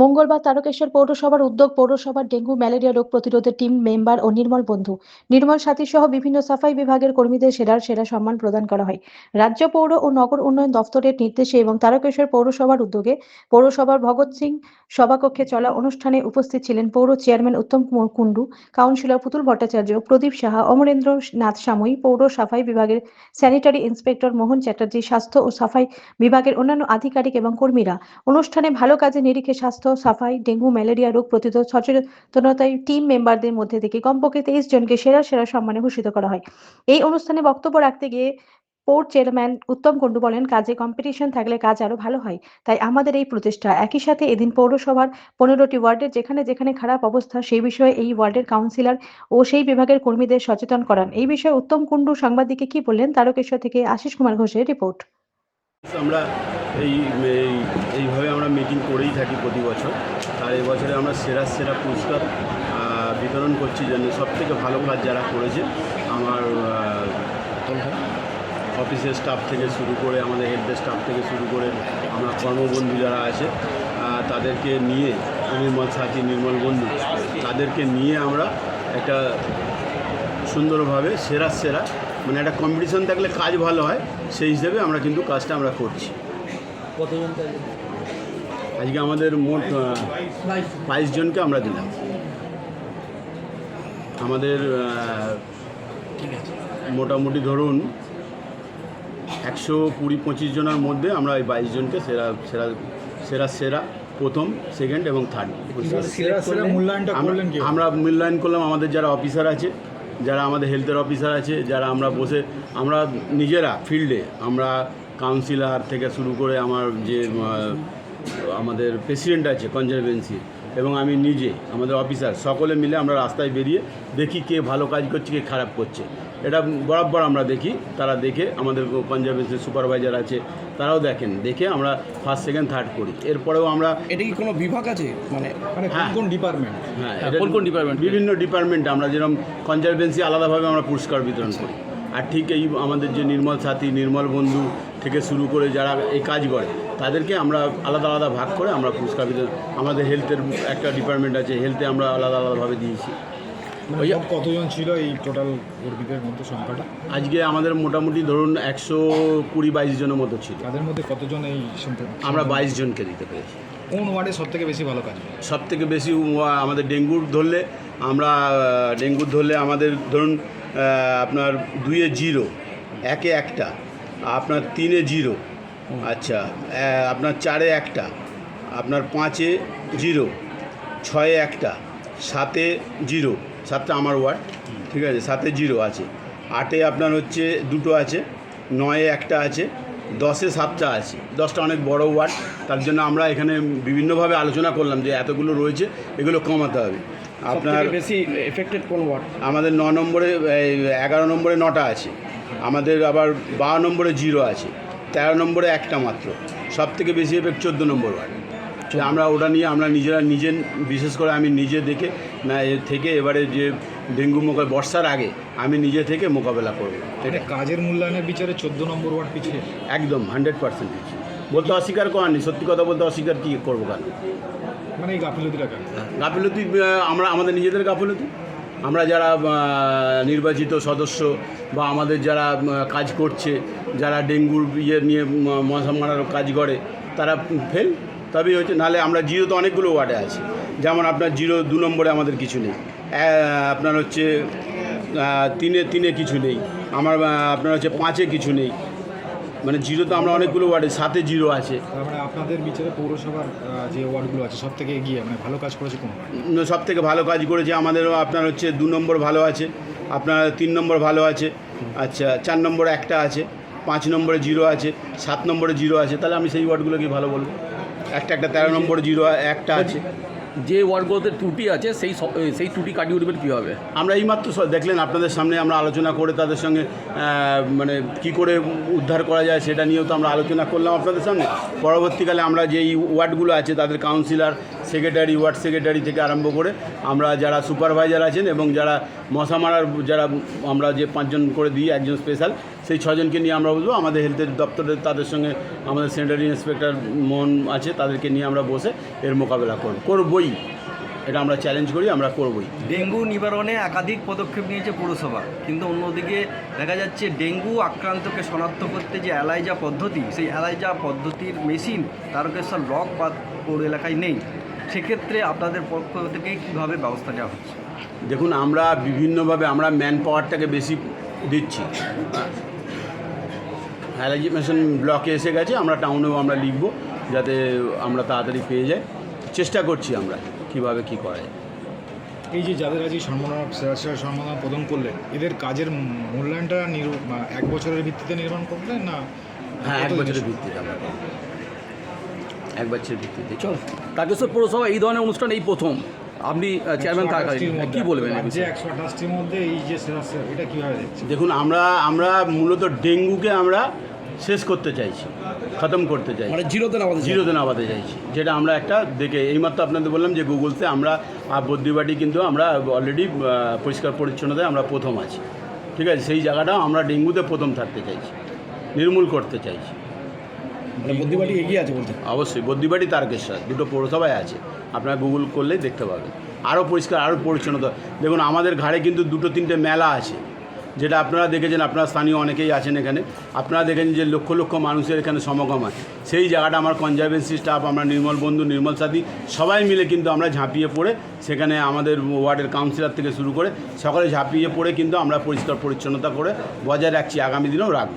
মঙ্গলবার তারকেশ্বর পৌরসভার উদ্যোগ পৌরসভার ডেঙ্গু ম্যালেরিয়া রোগ প্রতিরোধের টিম মেম্বার ও নির্মল বন্ধু। নির্মল সাথী সহ বিভিন্ন সাফাই বিভাগের কর্মীদের সেরার সেরা সম্মান প্রদান করা হয়। রাজ্য পৌর ও নগর উন্নয়ন দফতরের নির্দেশে এবং তারকেশ্বর পৌরসভার উদ্যোগে পৌরসভার ভগৎ সিং সভাকক্ষে চলা অনুষ্ঠানে উপস্থিত ছিলেন পৌর চেয়ারম্যান উত্তম কুমার কুণ্ডু, কাউন্সিলর পুতুল ভট্টাচার্য, প্রদীপ সাহা, অমরেন্দ্র নাথ সাময়ী পৌর সাফাই বিভাগের স্যানিটারি ইন্সপেক্টর মোহন চ্যাটার্জি, স্বাস্থ্য ও সাফাই বিভাগের অন্যান্য আধিকারিক এবং কর্মীরা। অনুষ্ঠানে ভালো কাজে নিরিখে স্বাস্থ্য সাফাই, ডেঙ্গু, ম্যালেরিয়া রোগ প্রতিরোধ, সচেতনতায় টিম মেম্বারদের মধ্যে থেকে কমপক্ষে তেইশ জনকে সেরা সেরা সম্মানে ভূষিত করা হয়। এই অনুষ্ঠানে বক্তব্য রাখতে গিয়ে পোর্ট চেয়ারম্যান উত্তম কুণ্ডু বলেন, কাজে কম্পিটিশন থাকলে কাজ আরও ভালো হয়। তাই আমাদের এই প্রচেষ্টা। একই সাথে এদিন পৌরসভার পনেরোটি ওয়ার্ডের যেখানে যেখানে খারাপ অবস্থা, সেই বিষয়ে এই ওয়ার্ডের কাউন্সিলর ও সেই বিভাগের কর্মীদের সচেতন করান। এই বিষয়ে উত্তম কুণ্ডু সাংবাদিককে কি বললেন? তারকেশ্বর থেকে আশিস কুমার ঘোষের রিপোর্ট আমরা এই, এই- এইভাবে আমরা মিটিং করেই থাকি প্রতি বছর। আর এই বছরে আমরা সেরা সেরা পুরস্কার বিতরণ করছি জন্য সব থেকে ভালো কাজ যারা করেছে, আমার অফিসের স্টাফ থেকে শুরু করে, আমাদের হেল্পের স্টাফ থেকে শুরু করে আমরা কর্মবন্ধু যারা আছে তাদেরকে নিয়ে নির্মল সাথী, নির্মল বন্ধু, তাদেরকে নিয়ে আমরা একটা সুন্দরভাবে সেরা সেরা মানে একটা কম্পিটিশন থাকলে কাজ ভালো হয়, সেই হিসেবে আমরা কিন্তু কাজটা আমরা করছি। কতজন আজকে আমাদের মোট বাইশ জনকে আমরা দিলাম। আমাদের মোটামুটি ধরুন একশো কুড়ি পঁচিশ জনের মধ্যে আমরা এই বাইশ জনকে সেরা সেরা সেরা সেরা প্রথম সেকেন্ড এবং থার্ড সেরা সেরা মূল্যায়নটা আমরা মূল্যায়ন করলাম আমাদের যারা অফিসার আছে যারা আমাদের হেলথের অফিসার আছে যারা আমরা বসে আমরা নিজেরা ফিল্ডে আমরা কাউন্সিলর থেকে শুরু করে আমার যে আমাদের প্রেসিডেন্ট আছে কনজারভেন্সি এবং আমি নিজে আমাদের অফিসার সকলে মিলে আমরা রাস্তায় বেরিয়ে দেখি কে ভালো কাজ করছে কে খারাপ করছে। এটা বরাবর আমরা দেখি তারা দেখে আমাদের কনজারভেন্সি সুপারভাইজার আছে তারাও দেখেন দেখে আমরা ফার্স্ট সেকেন্ড থার্ড করি। এরপরেও আমরা এটা কি কোনো বিভাগ আছে? মানে মানে কোন হ্যাঁ। কোন ডিপার্টমেন্ট হ্যাঁ হ্যাঁ, কোন কোন department? বিভিন্ন ডিপার্টমেন্ট আমরা যেরকম কনজারভেন্সি আলাদাভাবে আমরা পুরস্কার বিতরণ করি। আর ঠিক এই আমাদের যে নির্মল সাথী নির্মল বন্ধু থেকে শুরু করে যারা এই কাজ করে তাদেরকে আমরা আলাদা আলাদা ভাগ করে আমরা পুরস্কার বিতরণ আমাদের হেলথের একটা ডিপার্টমেন্ট আছে হেলথে আমরা আলাদা আলাদাভাবে দিয়েছি। মানে ওই- কতজন ছিল এই টোটাল কর্মীদের মধ্যে সংখ্যাটা? আজকে আমাদের মোটামুটি ধরুন একশো কুড়ি বাইশ জনের মতো ছিল। তাদের মধ্যে কতজন এই আমরা বাইশ জনকে দিতে পেরেছি। কোন ওয়ার্ডে সব থেকে বেশি ভালো কাজ সব থেকে বেশি আমাদের ডেঙ্গুর ধরলে আমরা ডেঙ্গুর ধরলে আমাদের ধরুন আপনার দুইয়ে জিরো একে একটা। আপনার তিনে জিরো। আচ্ছা আপনার চারে একটা আপনার পাঁচে জিরো ছয়ে একটা সাতে জিরো সাতটা আমার ওয়ার্ড ঠিক আছে সাতে জিরো আছে। আটে আপনার হচ্ছে দুটো আছে নয়ে একটা আছে দশে সাতটা আছে। দশটা অনেক বড় ওয়ার্ড তার জন্য আমরা এখানে বিভিন্নভাবে আলোচনা করলাম যে এতগুলো রয়েছে এগুলো কমাতে হবে। আপনার বেশি এফেক্টেড কোন ওয়ার্ড? আমাদের ন নম্বরে এগারো নম্বরে নটা আছে। আমাদের আবার বারো নম্বরে জিরো আছে তেরো নম্বরে একটা মাত্র সব থেকে বেশি এফেক্ট চোদ্দ নম্বর ওয়ার্ড। আমরা ওটা নিয়ে আমরা নিজেরা নিজে বিশেষ করে আমি নিজে দেখে না এর থেকে এবারে যে ডেঙ্গু মোকাবিলা বর্ষার আগে আমি নিজে থেকে মোকাবেলা করব। এটা কাজের মূল্যায়নের বিচারে চোদ্দ নম্বর ওয়ার্ড পিছিয়ে। একদম হান্ড্রেড পার্সেন্ট বলতে অস্বীকার করানি সত্যি কথা বলতে অস্বীকার কী করব কেন? মানে এই গাফিলতিটা কেন? গাফিলতি আমরা আমাদের নিজেদের গাফিলতি? আমরা যারা নির্বাচিত সদস্য বা আমাদের যারা কাজ করছে, যারা ডেঙ্গুর ইয়ে নিয়ে মশা মারার কাজ করে, তারা ফেল তবেই হচ্ছে, নাহলে আমরা জিরো তো অনেকগুলো ওয়ার্ডে আছে। যেমন আপনার জিরো, দু নম্বরে আমাদের কিছু নেই। আপনার হচ্ছে তিনে তিনে কিছু নেই। আমার আপনার হচ্ছে পাঁচে কিছু নেই। মানে জিরো তো আমরা অনেকগুলো ওয়ার্ডে সাথে জিরো আছে। মানে আপনাদের বিচারে পৌরসভার যে ওয়ার্ডগুলো আছে সব থেকে এগিয়ে মানে ভালো কাজ করেছে কোন সব থেকে ভালো কাজ করেছে আমাদেরও আপনার হচ্ছে দু নম্বর ভালো আছে আপনার তিন নম্বর ভালো আছে আচ্ছা চার নম্বর একটা আছে পাঁচ নম্বরে জিরো আছে সাত নম্বরে জিরো আছে তাহলে আমি সেই ওয়ার্ডগুলোকে ভালো বলব। একটা একটা তেরো নম্বরে জিরো একটা আছে। যে ওয়ার্ডগুলোতে ত্রুটি আছে, সেই সেই ত্রুটি কাটিয়ে উঠবেন কীভাবে আমরা এইমাত্র দেখলেন আপনাদের সামনে আমরা আলোচনা করে তাদের সঙ্গে মানে কি করে উদ্ধার করা যায় সেটা নিয়েও তো আমরা আলোচনা করলাম আপনাদের সামনে। পরবর্তীকালে আমরা যেই ওয়ার্ডগুলো আছে, তাদের কাউন্সিলর, সেক্রেটারি, ওয়ার্ড সেক্রেটারি থেকে আরম্ভ করে আমরা যারা সুপারভাইজার আছেন এবং যারা মশা মারার, যারা আমরা যে পাঁচজন করে দিই, একজন স্পেশাল সেই ছজনকে নিয়ে আমরা বসবো। আমাদের হেলথের দপ্তরের তাদের সঙ্গে আমাদের সেন্টারি ইন্সপেক্টর মন আছে তাদেরকে নিয়ে আমরা বসে এর মোকাবেলা করব। করবই। এটা আমরা চ্যালেঞ্জ করি আমরা করবই। ডেঙ্গু নিবারণে একাধিক পদক্ষেপ নিয়েছে পুরসভা। কিন্তু অন্যদিকে দেখা যাচ্ছে ডেঙ্গু আক্রান্তকে শনাক্ত করতে যে অ্যালাইজা পদ্ধতি সেই অ্যালাইজা পদ্ধতির মেশিন তারকেশ্বর ব্লক বা পৌর এলাকায় নেই। সেক্ষেত্রে আপনাদের পক্ষ থেকে কীভাবে ব্যবস্থা নেওয়া হচ্ছে? দেখুন আমরা বিভিন্নভাবে আমরা ম্যান পাওয়ারটাকে বেশি দিচ্ছি। হ্যালাজিমেশন ব্লকে এসে গেছে আমরা টাউনেও আমরা লিখব যাতে আমরা তাড়াতাড়ি পেয়ে যাই। চেষ্টা করছি আমরা কীভাবে কি করা যায়। এই যে যাদের আজ এই সম্মাননা সেরা সম্মাননা প্রদান করলেন এদের কাজের মূল্যায়নটা এক বছরের ভিত্তিতে নির্মাণ করলেন না? হ্যাঁ এক বছরের ভিত্তিতে আমরা এক বছরের ভিত্তিতে। চল তারকেশ্বর পৌরসভা এই ধরনের অনুষ্ঠান এই প্রথম। আপনি চেয়ারম্যান 128 থাকাকালীন কী বলবেন এই বিষয়ে? একশো আঠাশটির মধ্যে এই যে সেরা এটা কীভাবে দেখছেন দেখুন আমরা আমরা মূলত ডেঙ্গুকে আমরা শেষ করতে চাইছি খতম করতে চাইছি মানে জিরোতে নামাতে চাই। জিরোতে নামাতে চাইছি যেটা আমরা একটা দেখে এইমাত্র আপনাদের বললাম যে গুগলতে আমরা আহ, বদ্রিবাটি কিন্তু আমরা অলরেডি পরিষ্কার পরিচ্ছন্নতায় আমরা প্রথম আছি ঠিক আছে সেই জায়গাটাও আমরা ডেঙ্গুতে প্রথম থাকতে চাইছি নির্মূল করতে চাইছি মানে এগিয়ে আছে বলতে? অবশ্যই বদ্রিবাটি তারকেশ্বর দুটো পৌরসভায় আছে। আপনারা গুগল করলেই দেখতে পাবেন। আরও পরিষ্কার আরও পরিচ্ছন্নতা দেখুন আমাদের ঘাড়ে কিন্তু দুটো তিনটে মেলা আছে। যেটা আপনারা দেখেছেন আপনারা স্থানীয় অনেকেই আছেন এখানে। আপনারা দেখেন যে লক্ষ লক্ষ মানুষের এখানে সমাগম হয়। সেই জায়গাটা আমার কনজারভেন্সি স্টাফ আমরা নির্মল বন্ধু নির্মল সাথী সবাই মিলে কিন্তু আমরা ঝাঁপিয়ে পড়ে সেখানে আমাদের ওয়ার্ডের কাউন্সিলর থেকে শুরু করে সকলে ঝাঁপিয়ে পড়ে কিন্তু আমরা পরিষ্কার পরিচ্ছন্নতা করে বজায় রাখছি। আগামী দিনেও রাখব।